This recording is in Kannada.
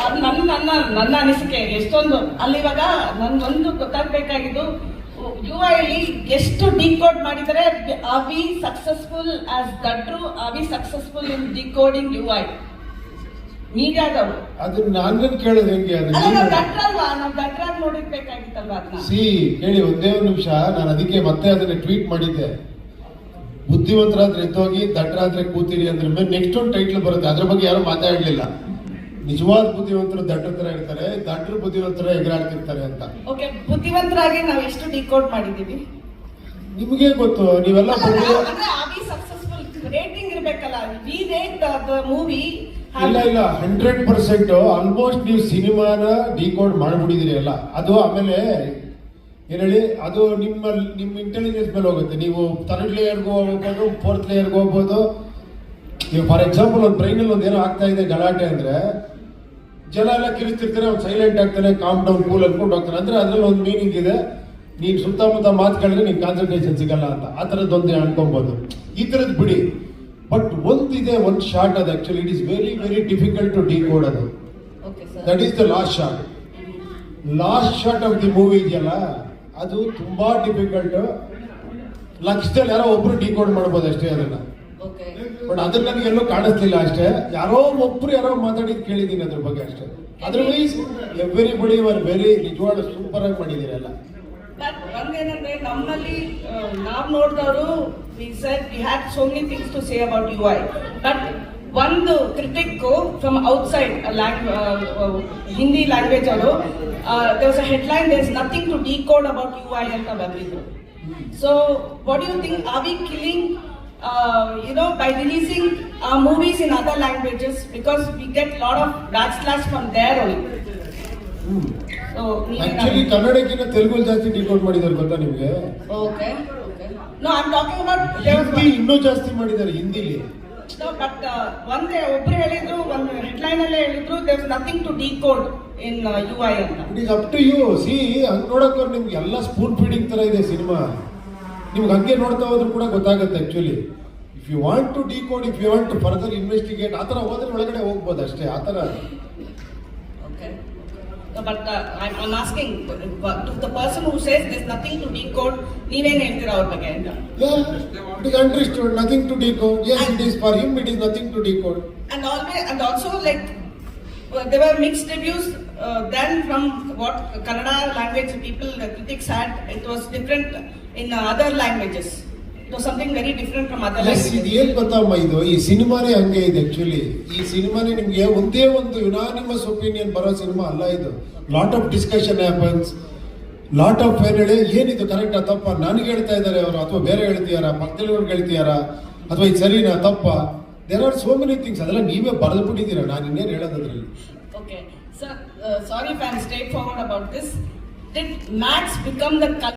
ಅದು ನನ್ನ ನನ್ನ ನನ್ನ ಅನಿಸಿಕೆ ಎಷ್ಟೊಂದು ಅಲ್ಲಿ ಇವಾಗ ನನ್ಗೊಂದು ಗೊತ್ತಾಗ್ಬೇಕಾಗಿದ್ದು ಯು ಐಲಿ ಎಷ್ಟು ಡಿಕೋಡ್ ಮಾಡಿದರೆ are we successful as ದಟ್ರು are we successful in decoding U I ಮೀಡಿಯಾದವರು ಅದು ನಾನು ಕೇಳೋದು ಹೆಂಗೆ ಅಲ್ಲ ನೀವು- ದಟ್ರಲ್ವಾ ನಾವು ದಟ್ರಾಗಿ ನೋಡಿರ್ಬೇಕಾಗಿತ್ತಲ್ವಾ ಅದನ್ನ? ಸಿ ಕೇಳಿ ಒಂದೇ ಒಂದು ನಿಮಿಷ. ನಾನು ಅದಕ್ಕೆ ಮತ್ತೆ ಅದನ್ನ ಟ್ವೀಟ್ ಮಾಡಿದ್ದೆ. ಬುದ್ಧಿವಂತರಾದ್ರೆ ಎದ್ದೋಗಿ ದಟ್ರಾದ್ರೆ ಕೂತಿರಿ ಅಂದ್ರೆ ಮೇಲೆ ನೆಕ್ಸ್ಟ್ ಒಂದು ಟೈಟ್ಲ್ ಬರುತ್ತೆ. ಅದ್ರ ಬಗ್ಗೆ ಯಾರು ಮಾತಾಡ್ಲಿಲ್ಲ. ನಿಜವಾದ ಬುದ್ಧಿವಂತರು ದಡ್ಡರ ತರ ಇರ್ತಾರೆ ದಟ್ಟರು ಬುದ್ಧಿವಂತರ ಎಗರಾಡ್ತಿರ್ತಾರೆ ಅಂತ. ಓಕೆ ಬುದ್ಧಿವಂತರಾಗಿ ನಾವು ಎಷ್ಟು ಡಿಕೋಡ್ ಮಾಡಿದೀವಿ ನಿಮಗೆ ಗೊತ್ತು ನೀವೆಲ್ಲ ಸಕ್ಸಸ್ಫುಲ್ ರೇಟಿಂಗ್ ಇರಬೇಕಲ್ಲ ವಿ ರೇಟ್ ದ ಮೂವಿ ಇಲ್ಲ ಇಲ್ಲ ಹಂಡ್ರೆಡ್ ಪರ್ಸೆಂಟ್ ಆಲ್ಮೋಸ್ಟ್ ನೀವು ಸಿನಿಮಾನ ಡಿಕೋಡ್ ಮಾಡ್ಬಿಟ್ಟಿದ್ದೀರಿ ಎಲ್ಲ. ಅದು ಆಮೇಲೆ ಏನೇಳಿ ಹೇಳಿ ಅದು ನಿಮ್ಮ ನಿಮ್ಮ ಇಂಟೆಲಿಜೆನ್ಸ್ ಮೇಲೆ ಹೋಗುತ್ತೆ. ನೀವು ಥರ್ಡ್ ಲೇಯರ್ಗೂ ಹೋಗ್ಬೋದು ಫೋರ್ತ್ ಲೇಯರ್ಗೂ ಹೋಗ್ಬೋದು. ನೀವು ಫಾರ್ ಎಕ್ಸಾಂಪಲ್ ಒಂದು ಬ್ರೈನಲ್ಲಿ ಒಂದು ಏನೋ ಆಗ್ತಾ ಇದೆ ಗಲಾಟೆ ಅಂದ್ರೆ ಜನ ಎಲ್ಲ ಕಿರಿಸ್ತಿರ್ತಾರೆ ಅವ್ನು ಸೈಲೆಂಟ್ ಆಗ್ತಾನೆ ಕಾಮ್ ಡೌನ್ ಕೂಲ್ ಅನ್ಕೊಂಡು ಹೋಗ್ತಾನೆ ಅಂದ್ರೆ ಅದ್ರಲ್ಲಿ ಒಂದು ಮೀನಿಂಗ್ ಇದೆ ನೀನು ಸುತ್ತಮುತ್ತ ಮಾತು ಕೇಳಿದ್ರೆ ನಿನ್ ಕಾನ್ಸಂಟ್ರೇಷನ್ ಸಿಗಲ್ಲ ಅಂತ. ಆ ಥರದ್ದೊಂದು ಅನ್ಕೊಬೋದು. ಈ ಥರದ್ದು ಬಿಡಿ. ಬಟ್ ಒಂದಿದೆ ಒಂದು ಶಾರ್ಟ್ ಅದು actually it is very very difficult to decode ಅದು. That is the last shot last shot of the movie ಇದೆಯಲ್ಲ ಅದು ತುಂಬಾ ಡಿಫಿಕಲ್ಟ್ ಲಕ್ಷದಲ್ಲಿ ಯಾರೋ ಒಬ್ರು ಡಿಕೋಡ್ ಮಾಡ್ಬೋದು ಅಷ್ಟೇ ಅದನ್ನ. ಬಟ್ ಅದನ್ನ ಎಲ್ಲೋ ಕಾಣಿಸ್ಲಿಲ್ಲ ಅಷ್ಟೇ. ಯಾರೋ ಒಬ್ರು ಯಾರೋ ಮಾತಾಡಿದ್ ಕೇಳಿದೀನಿ ಅದ್ರ ಬಗ್ಗೆ ಅಷ್ಟೇ. ಅದರ್ವೈಸ್ ಎವ್ರಿ ಬಡಿ ಆರ್ ವೆರಿ ನಿಜವಾದ ಸೂಪರ್ ಆಗಿ ಮಾಡಿದಿರಲ್ಲ ಬಟ್ ಒಂದೇನಂದ್ರೆ ನಮ್ಮಲ್ಲಿ ನಾವು ನೋಡಿದವರು we said we had so many things to say about U I but ಒಂದು critic from outside Hindi language ಅವರು had a headline there is nothing to decode about U I ಅಂತ ಬಂದಿದ್ರು so what you think are we killing you know by releasing movies in other languages because we get lot of backlash from there only so actually ಕನ್ನಡಕ್ಕಿಂತ Telugu ಜಾಸ್ತಿ ಡಿಕೋಡ್ ಮಾಡಿದ್ದಾರೆ ಗೊತ್ತಾ ನಿಮಗೆ? Okay, okay. No, I'm talking about there was Hindi ಇನ್ನೂ ಜಾಸ್ತಿ ಮಾಡಿದ್ದಾರೆ ಹಿಂದಿಲಿ. No, but uh, ಒಂದೇ ಒಬ್ರು ಹೇಳಿದ್ರು ಒಂದು ಹೆಡ್ಲೈನ್ ಅಲ್ಲೇ ಹೇಳಿದ್ರು there nothing to decode in U I ಅಂತ. It is up to you see ಹಂಗ್ ನೋಡಕ್ ನಿಮ್ಗೆ ಎಲ್ಲ ಸ್ಪೂನ್ ಫೀಡಿಂಗ್ ತರ ಇದೆ ಸಿನಿಮಾ. ನಿಮ್ಗೆ ಹಂಗೆ ನೋಡ್ತಾ ಹೋದ್ರು ಕೂಡ ಗೊತ್ತಾಗುತ್ತೆ actually if you want to decode if you want to further investigate ಆ ಥರ ಹೋದ್ರೆ ಒಳಗಡೆ ಹೋಗ್ಬೋದು ಅಷ್ಟೇ ಆ ಥರ uh, I'm, I'm asking uh, to the person who says there's nothing to ನೀವೇನ್ ಹೇಳ್ತೀರಾ ಅವ್ರ ಬಗ್ಗೆ ಅಂತ it is understood nothing to decode yes it is for him it is nothing to decode always, and also like uh, there were mixed reviews uh, then from what Kannada language people, the critics had. It was different in other languages. Was something very different from other yes ಇದು languages. ಏನ್ ಗೊತ್ತಮ್ಮ ಇದು? ಈ ಸಿನಿಮಾನೇ ಹಂಗೆ ಇದೆ ಆಕ್ಚುಲಿ ಈ ಸಿನಿಮಾನೇ ನಿಮ್ಗೆ ಒಂದೇ ಒಂದು ಯುನಾನಿಮಸ್ ಒಪಿನಿಯನ್ ಬರೋ ಸಿನಿಮಾ ಅಲ್ಲ ಇದು. Lot of discussion happens lot of ಏನ್ ಹೇಳಿ ಏನಿದು ಕರೆಕ್ಟ್ ತಪ್ಪ? ನನಗೆ ಹೇಳ್ತಾ ಇದ್ದಾರೆ ಅವರು ಅಥವಾ ಬೇರೆ ಹೇಳ್ತೀಯಾರ? ಪಕ್ಕದಲ್ಲಿವ್ರಿಗೆ ಹೇಳ್ತೀಯಾರ? ಅಥವಾ ಇದು ಸರಿನಾ ತಪ್ಪ? There are so many things ಅದೆಲ್ಲ ನೀವೇ ಬರೆದು ಬಿಟ್ಟಿದ್ದೀರಾ ನಾನು ಇನ್ನೇನು ಹೇಳೋದ್ರಲ್ಲಿ Okay, sir, uh, sorry if I'm straightforward about this. Did Max become the